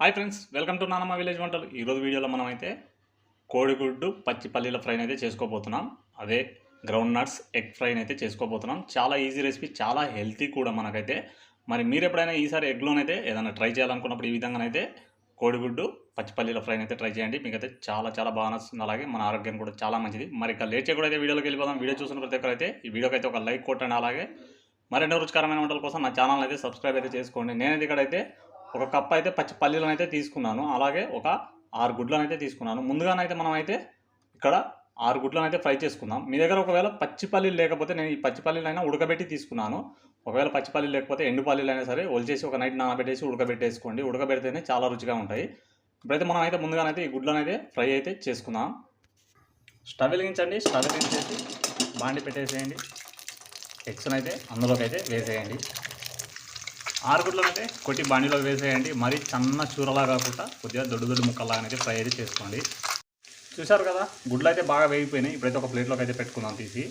Hi friends welcome to నానమ్మ village వంటలు. ఈరోజు వీడియోలో మనం అయితే కోడిగుడ్డు పచ్చి పల్లీల ఫ్రైని అయితే చేసుకోబోతున్నాం. అదే గ్రౌండ్ నట్స్ ఎగ్ ఫ్రైని అయితే చేసుకోబోతున్నాం. చాలా ఈజీ రెసిపీ చాలా హెల్తీ కూడా మనకైతే. మరి మీరు ఎప్పుడైనా ఈసారి ఎగ్లోనైతే ఏదైనా ట్రై చేయాలనుకున్నప్పుడు ఈ విధంగానైతే కోడిగుడ్డు పచ్చి పల్లీల ఫ్రైని అయితే ట్రై చేయండి. మీకైతే చాలా చాలా బాగా నచ్చుతుంది. అలాగే మన ఆరోగ్యం కూడా చాలా మంచిది. మరి ఇక లేట్ చేయకుండా అయితే వీడియోలోకి వెళ్ళిపోదాం. వీడియో చూసిన ప్రతి ఒక్కరైతే ఈ వీడియోకి అయితే ఒక లైక్ కొట్టండి. అలాగే మరెన్నో రుచికరమైన వంటల కోసం నా ఛానల్ అయితే సబ్స్క్రైబ్ అయితే చేసుకోండి. నేనైతే ఇక్కడైతే ఒక కప్ అయితే పచ్చి పల్లీలను అయితే తీసుకున్నాను. అలాగే ఒక ఆరు గుడ్లను అయితే తీసుకున్నాను. ముందుగానైతే మనం అయితే ఇక్కడ ఆరు గుడ్లను అయితే ఫ్రై చేసుకుందాం. మీ దగ్గర ఒకవేళ పచ్చి పల్లీలు లేకపోతే నేను ఈ పచ్చి పల్లీలైనా అయినా ఉడకబెట్టి తీసుకున్నాను. ఒకవేళ పచ్చి పల్లీలు లేకపోతే ఎండు పల్లీలు అయినా సరే ఒలిచేసి ఒక నైట్ నానబెట్టేసి ఉడకబెట్టేసుకోండి. ఉడకబెడితేనే చాలా రుచిగా ఉంటాయి. ఇప్పుడైతే మనం అయితే ముందుగానైతే ఈ గుడ్లను అయితే ఫ్రై అయితే చేసుకుందాం. స్టవ్ వెలిగించండి. స్టవ్ వెలిగించేసి బాండి పెట్టేసేయండి. ఎగ్స్ని అయితే అందులోకి అయితే వేసేయండి. ఆరు గుడ్లను అయితే కొట్టి బాణీలో వేసేయండి. మరీ చిన్న చూరలా కాకుండా కొద్దిగా దొడ్డు దొడ్డు ముక్కలాగా ఫ్రై అయితే చేసుకోండి. చూశారు కదా గుడ్లు అయితే బాగా వేగిపోయినాయి. ఇప్పుడైతే ఒక ప్లేట్లోకి అయితే పెట్టుకుందాం తీసి.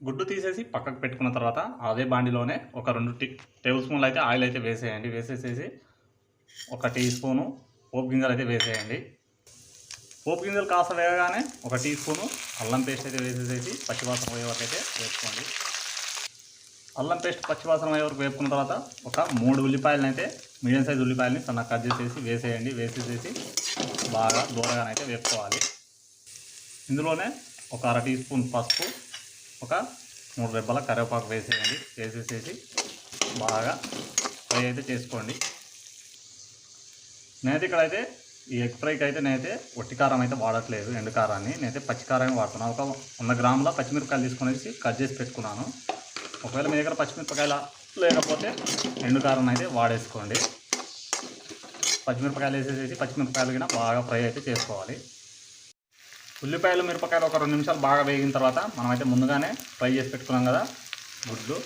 గుడ్డు తీసేసి పక్కకు పెట్టుకున్న తర్వాత అదే బాండిలోనే ఒక రెండు టీ టేబుల్ స్పూన్లు అయితే ఆయిల్ అయితే వేసేయండి. వేసేసేసి ఒక టీ స్పూను పోపు గింజలు అయితే వేసేయండి. పోపు గింజలు కాస్త వేయగానే ఒక టీ స్పూను అల్లం పేస్ట్ అయితే వేసేసేసి పచ్చివాసన పోయే వరకు అయితే వేసుకోండి. అల్లం పేస్ట్ పచ్చివాసన అయ్యే వరకు వేపుకున్న తర్వాత ఒక మూడు ఉల్లిపాయలను అయితే మీడియం సైజ్ ఉల్లిపాయలని సన్నగా కట్ చేసేసి వేసేయండి. వేసేసేసి బాగా దూరగానైతే వేపుకోవాలి. ఇందులోనే ఒక అర టీ స్పూన్ పసుపు ఒక మూడు రెబ్బల కరివేపాకు వేసేయండి. వేసేసేసి బాగా ఫ్రై అయితే చేసుకోండి. నేనైతే ఇక్కడైతే ఈ ఎగ్ ఫ్రైకి అయితే నేనైతే ఒట్టి కారం అయితే వాడట్లేదు ఎండు కారాన్ని. నేనైతే పచ్చికారాన్ని వాడుతున్నాను ఒక వంద గ్రాముల పచ్చిమిరపకాయలు తీసుకునేసి కట్ చేసి పెట్టుకున్నాను. ఒకవేళ మీ దగ్గర పచ్చిమిరపకాయలు లేకపోతే ఎండు కారం అయితే వాడేసుకోండి. పచ్చిమిరపకాయలు వేసేసి పచ్చిమిరపకాయలు కూడా బాగా ఫ్రై అయితే చేసుకోవాలి. ఉల్లిపాయలు మిరపకాయలు ఒక రెండు నిమిషాలు బాగా వేగిన తర్వాత మనమైతే ముందుగానే ఫ్రై చేసి పెట్టుకున్నాం కదా గుడ్లు.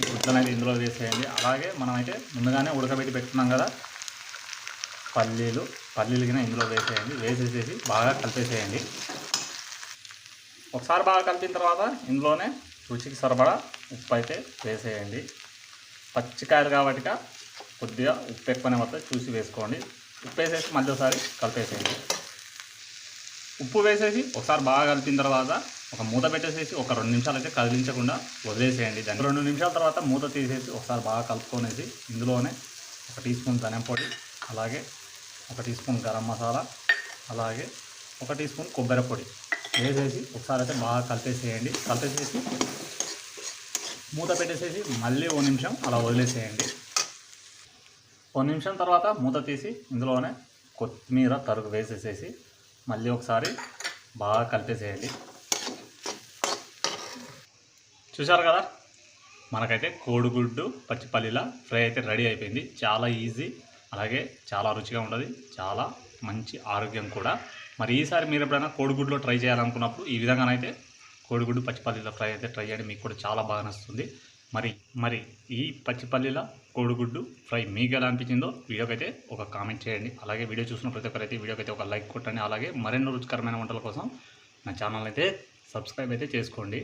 ఈ గుడ్లను అయితే ఇందులో వేసేయండి. అలాగే మనమైతే ముందుగానే ఉడకబెట్టి పెట్టుకున్నాం కదా పల్లీలు. పల్లీలు కింద ఇందులో వేసేయండి. వేసేసేసి బాగా కలిపేసేయండి. ఒకసారి బాగా కలిపిన తర్వాత ఇందులోనే రుచికి సరిపడా ఉప్పు అయితే వేసేయండి. పచ్చికాయలు కాబట్టి కొద్దిగా ఉప్పు ఎక్కువనే పడుతుంది చూసి వేసుకోండి. ఉప్పు వేసేసి మధ్యసారి కలిపేసేయండి. ఉప్పు వేసేసి ఒకసారి బాగా కలిపిన తర్వాత ఒక మూత పెట్టేసేసి ఒక రెండు నిమిషాలు అయితే కదిలించకుండా వదిలేసేయండి. దాన్ని రెండు నిమిషాల తర్వాత మూత తీసేసి ఒకసారి బాగా కలుపుకొనేసి ఇందులోనే ఒక టీ స్పూన్ ధనియం పొడి అలాగే ఒక టీ స్పూన్ గరం మసాలా అలాగే ఒక టీ స్పూన్ కొబ్బరి పొడి. వేసేసి ఒకసారి అయితే బాగా కలిపేసేయండి. కలిపేసేసి మూత పెట్టేసేసి మళ్ళీ ఓ నిమిషం అలా వదిలేసేయండి. ఓ నిమిషం తర్వాత మూత తీసి ఇందులోనే కొత్తిమీర తరుగు వేసేసేసి మళ్ళీ ఒకసారి బాగా కలిపేసేయండి. చూశారు కదా? మనకైతే కోడిగుడ్డు పచ్చిపల్లిలా ఫ్రై అయితే రెడీ అయిపోయింది. చాలా ఈజీ అలాగే చాలా రుచిగా ఉండదు. చాలా మంచి ఆరోగ్యం కూడా. మరి ఈసారి మీరు ఎప్పుడైనా కోడిగుడ్లో ట్రై చేయాలనుకున్నప్పుడు ఈ విధంగానైతే కోడిగుడ్డు పచ్చిపల్లిలో ఫ్రై అయితే ట్రై చేయండి. మీకు కూడా చాలా బాగా నచ్చుతుంది. మరి మరి ఈ పచ్చిపల్లిల కోడిగుడ్డు ఫ్రై మీకు ఎలా అనిపించిందో వీడియోకైతే ఒక కామెంట్ చేయండి. అలాగే వీడియో చూసిన ప్రతి ఒక్కరైతే వీడియోకైతే ఒక లైక్ కొట్టండి. అలాగే మరెన్నో రుచికరమైన వంటల కోసం నా ఛానల్ అయితే సబ్స్క్రైబ్ అయితే చేసుకోండి.